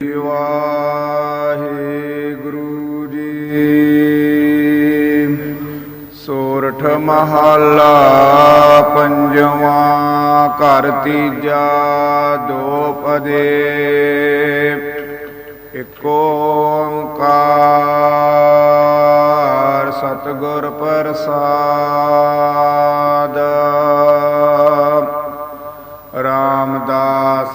ਵਾਹਿਗੁਰੂ ਜੀ। ਸੋਰਠ ਮਹੱਲਾ ਪੰਜਵਾਂ ਘਰ ਤੀਜਾ ਦੋਪਦੇ ਇਕ ਓੰਕਾਰ ਸਤਿਗੁਰ ਪ੍ਰਸਾਦ।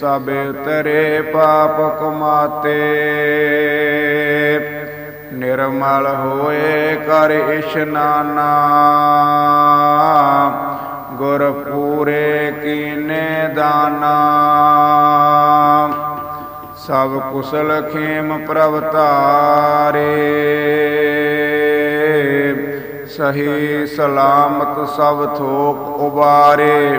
ਸਭ ਉਤਰੇ ਪਾਪ ਕਮਾਤੇ। ਨਿਰਮਲ ਹੋਏ ਕਰ ਇਸ਼ਨਾਨਾ ਗੁਰ ਪੂਰੇ ਕੀਨੇ ਦਾਨਾ। ਸਭ ਕੁਸਲ ਖੇਮ ਪ੍ਰਭ ਧਾਰੇ ਸਹੀ ਸਲਾਮਤ ਸਭ ਥੋਕ ਉਬਾਰੇ।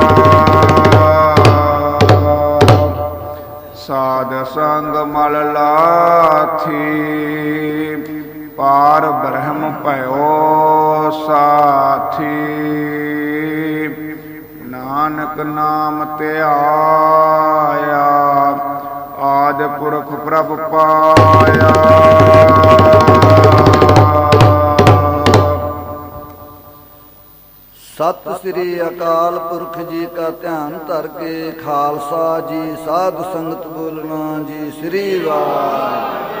ਪਾਰ ਬ੍ਰਹਮ ਭਇਓ ਸਾਥੀ। ਨਾਨਕ ਨਾਮ ਧਿਆਇਆ ਆਦ ਪੁਰਖ ਪ੍ਰਭ ਪਾਇਆ। ਸਤਿ ਸ੍ਰੀ ਅਕਾਲ ਪੁਰਖ ਜੀ ਕਾ ਧਿਆਨ ਧਰ ਕੇ, ਖਾਲਸਾ ਜੀ, ਸਾਧ ਸੰਗਤ ਬੋਲਣਾ ਜੀ, ਸ੍ਰੀ ਵਾਹਿਗੁਰੂ।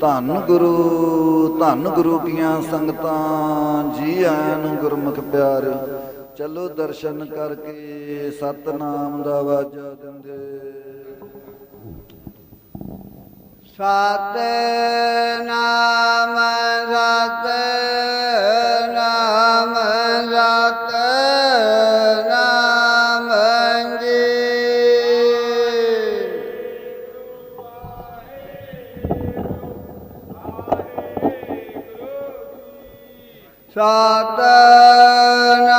ਧੰਨ ਗੁਰੂ ਧੰਨ ਗੁਰੂ ਕੀਆਂ ਸੰਗਤਾਂ, ਜੀ ਆਇਆਂ ਨੂੰ ਗੁਰਮੁਖ ਪਿਆਰਿਓ ਚਲੋ ਦਰਸ਼ਨ ਕਰਕੇ ਸਤਨਾਮ ਦਾ ਵਾਜਾ ਦਿੰਦੇ। ਸਤਨਾਮ ਸਤਨਾਮ